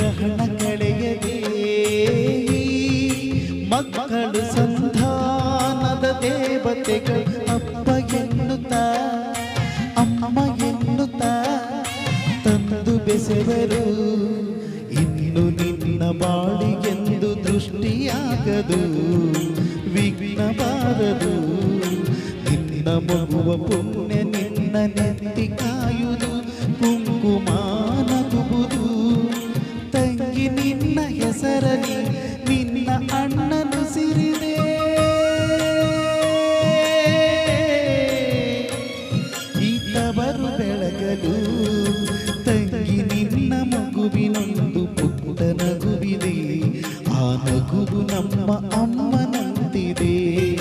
ಗ್ರಹಣ ಕಳೆಯದೆ ಮಕ್ಕಳು ಸಂಧಾನದ ದೇವತೆಗಳು ಅಪ್ಪ ಎನ್ನುತ್ತ, ಅಮ್ಮ ಎನ್ನುತ್ತ ತಂದು ಬೆಸೆವರು. ಇನ್ನು ನಿನ್ನ ಬಾಳಿಗೆಂದು ದೃಷ್ಟಿಯಾಗದು, ವಿಘ್ನಬಾರದು. ನಿನ್ನ ಮಗುವ ಪುಣ್ಯ ನಿನ್ನ ನೆತ್ತಿಕ ಬೆಳಗಲು ತಂಗಿ ನಿನ್ನ ಮಗುವಿನೊಂದು ಪುಟ್ಟ ನಗುವಿದೆ. ಆ ನಗುವು ನಮ್ಮ ಅಮ್ಮನಂತಿದೆ.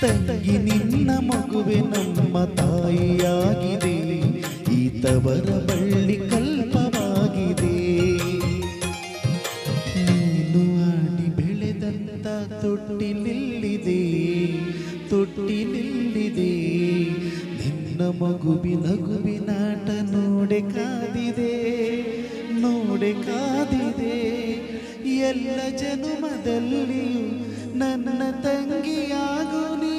ತಂಗಿ ನಿನ್ನ ಮಗುವೆ ನಮ್ಮ ತಾಯಿಯಾಗಿದೆ. ಈತವರ ಬಳ್ಳಿ ಕಲ್ಪವಾಗಿದೆ. ನೀನು ಆಡಿ ಬೆಳೆದಂತ ತೊಟ್ಟಿಲಿಲ್ಲಿದೆ. ತೊಟ್ಟಿಲಿಲ್ಲಿದೆ ನಿನ್ನ ಮಗುವಿನ ನಗುವಿನಾಟ ನೋಡೆ ಕಾದಿದೆ ನೋಡೆ ಕಾದಿದೆ. ಎಲ್ಲ ಜನುಮದಲ್ಲಿ ನನ್ನ ತಂಗಿಯಾಗು ನೀ.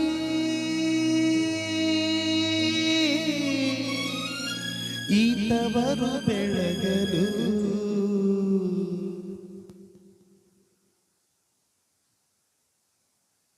ಈತವರು ಬೆಳಗಲು